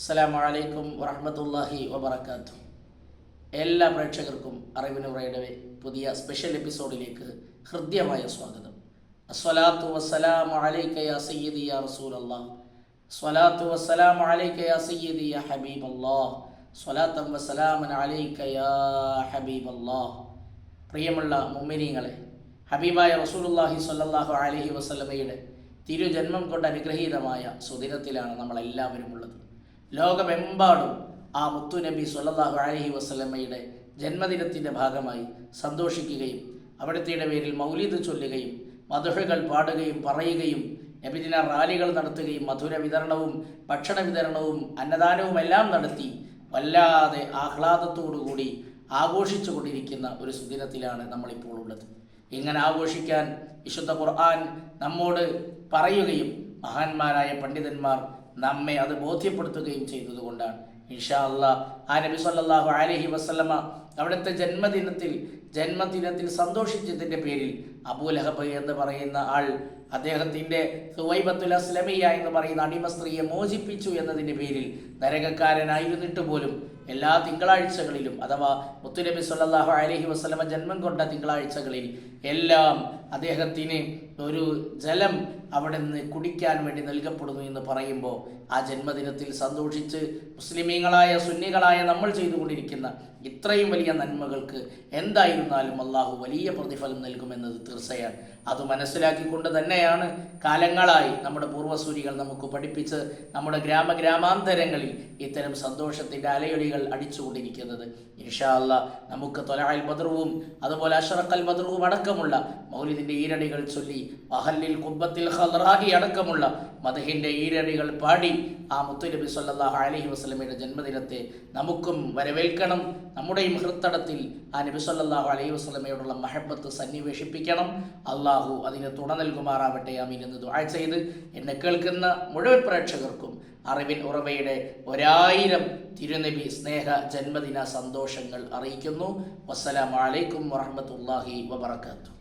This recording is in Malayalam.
അസ്സലാമു വലൈക്കും വറഹ്മത്തുള്ളാഹി വബറകാതുഹു. എല്ലാ പ്രേക്ഷകർക്കും അറിവിനുറയുടെ പുതിയ സ്പെഷ്യൽ എപ്പിസോഡിലേക്ക് ഹൃദ്യമായ സ്വാഗതം. അസ്വലാത്തു വസ്സലാമു അലൈക യാ സയ്യിദി യാ റസൂലല്ലാഹ്. സ്വലാത്തു വസ്സലാം യാ സയ്യിദി യാ ഹബീബല്ലാഹ്. സ്വലാത്തം വസ്സലാമൻ യാ ഹബീബല്ലാഹ്. പ്രിയമുള്ള മുമ്മിനീങ്ങളെ ഹബീബായ റസൂലുള്ളാഹി സ്വല്ലല്ലാഹു അലൈഹി വസല്ലമയുടെ തിരുജന്മം കൊണ്ട് അനുഗ്രഹീതമായ സുദിനത്തിലാണ് നമ്മളെല്ലാവരും ഉള്ളത്. ലോകമെമ്പാടും ആ മുത്തുനബി സ്വല്ലല്ലാഹു അലഹി വസ്ലമ്മയുടെ ജന്മദിനത്തിന്റെ ഭാഗമായി സന്തോഷിക്കുകയും അവിടുത്തെ പേരിൽ മൗലിദ് ചൊല്ലുകയും മധുഹകൾ പാടുകയും പറയുകയും നബിദിന റാലികൾ നടത്തുകയും മധുര വിതരണവും ഭക്ഷണ വിതരണവും അന്നദാനവും എല്ലാം നടത്തി വല്ലാതെ ആഹ്ലാദത്തോടുകൂടി ആഘോഷിച്ചു കൊണ്ടിരിക്കുന്ന ഒരു സുദിനത്തിലാണ് നമ്മളിപ്പോൾ ഉള്ളത്. ഇങ്ങനെ ആഘോഷിക്കാൻ വിശുദ്ധ ഖുർആൻ നമ്മോട് പറയുകയും മഹാന്മാരായ പണ്ഡിതന്മാർ നമ്മെ അത് ബോധ്യപ്പെടുത്തുകയും ചെയ്തതുകൊണ്ടാണ്. ഇൻഷാ അള്ളാഹ് ആ നബി സല്ലാഹു അലഹി വസല്ലമ അവിടുത്തെ ജന്മദിനത്തിൽ ജന്മദിനത്തിൽ സന്തോഷിച്ചതിന്റെ പേരിൽ അബൂലഹബ് എന്ന് പറയുന്ന ആൾ അദ്ദേഹത്തിന്റെ സുവൈബത്തുൽ അസ്ലമിയ എന്ന് പറയുന്ന അടിമ സ്ത്രീയെ മോചിപ്പിച്ചു എന്നതിന്റെ പേരിൽ നരകക്കാരനായിരുന്നിട്ട് പോലും എല്ലാ തിങ്കളാഴ്ചകളിലും അഥവാ മുത്തുനബി സല്ലാഹു അലഹി വസ്ലമ ജന്മം കൊണ്ട തിങ്കളാഴ്ചകളിൽ എല്ലാം അദ്ദേഹത്തിന് ഒരു ജലം അവിടെ നിന്ന് കുടിക്കാൻ വേണ്ടി നൽകപ്പെടുന്നു എന്ന് പറയുമ്പോൾ ആ ജന്മദിനത്തിൽ സന്തോഷിച്ച് മുസ്ലിമീങ്ങളായ സുന്നികളായ നമ്മൾ ചെയ്തുകൊണ്ടിരിക്കുന്ന ഇത്രയും വലിയ നന്മകൾക്ക് എന്തായിരുന്നാലും അള്ളാഹു വലിയ പ്രതിഫലം നൽകുമെന്നത് തീർച്ചയാണ്. അത് മനസ്സിലാക്കിക്കൊണ്ട് തന്നെയാണ് കാലങ്ങളായി നമ്മുടെ പൂർവസൂരികൾ നമുക്ക് പഠിപ്പിച്ച് നമ്മുടെ ഗ്രാമ ഗ്രാമാന്തരങ്ങളിൽ ഇത്തരം സന്തോഷത്തിന്റെ അലയൊലികൾ അടിച്ചുകൊണ്ടിരിക്കുന്നത്. ഇൻഷാ അല്ല നമുക്ക് തൊലാൽ ബദറുവും അതുപോലെ അഷറക്കൽ ബദറുവും അടക്കമുള്ള മൗലിദിന്റെ ഈരടികൾ ചൊല്ലി അഹല്ലിൽ കുബത്തിൽ ഖദ്റാഹി അടക്കമുള്ള മദഹിന്റെ ഈരടികൾ പാടി ആ മുത്തുനബി സല്ലല്ലാഹു അലഹി വസല്ലമയുടെ ജന്മദിനത്തെ നമുക്കും വരവേൽക്കണം. നമ്മുടെയും ഹൃത്തടത്തിൽ ആ നബി സല്ലല്ലാഹു അലൈഹി വസല്ലമയോടുള്ള മഹബത്ത് സന്നിവേശിപ്പിക്കണം. അള്ളാഹു അതിന് തുണ നൽകുമാറാവട്ടെ അമീൻ എന്ന് ദുആ ചെയ്ത് എന്നെ കേൾക്കുന്ന മുഴുവൻ പ്രേക്ഷകർക്കും അറിവിൻ ഉറവയുടെ ഒരായിരം തിരുനബി സ്നേഹ ജന്മദിന സന്തോഷങ്ങൾ അറിയിക്കുന്നു. വസ്സലാമലൈക്കും വറഹമത്തല്ലാഹി വബർക്കാത്തു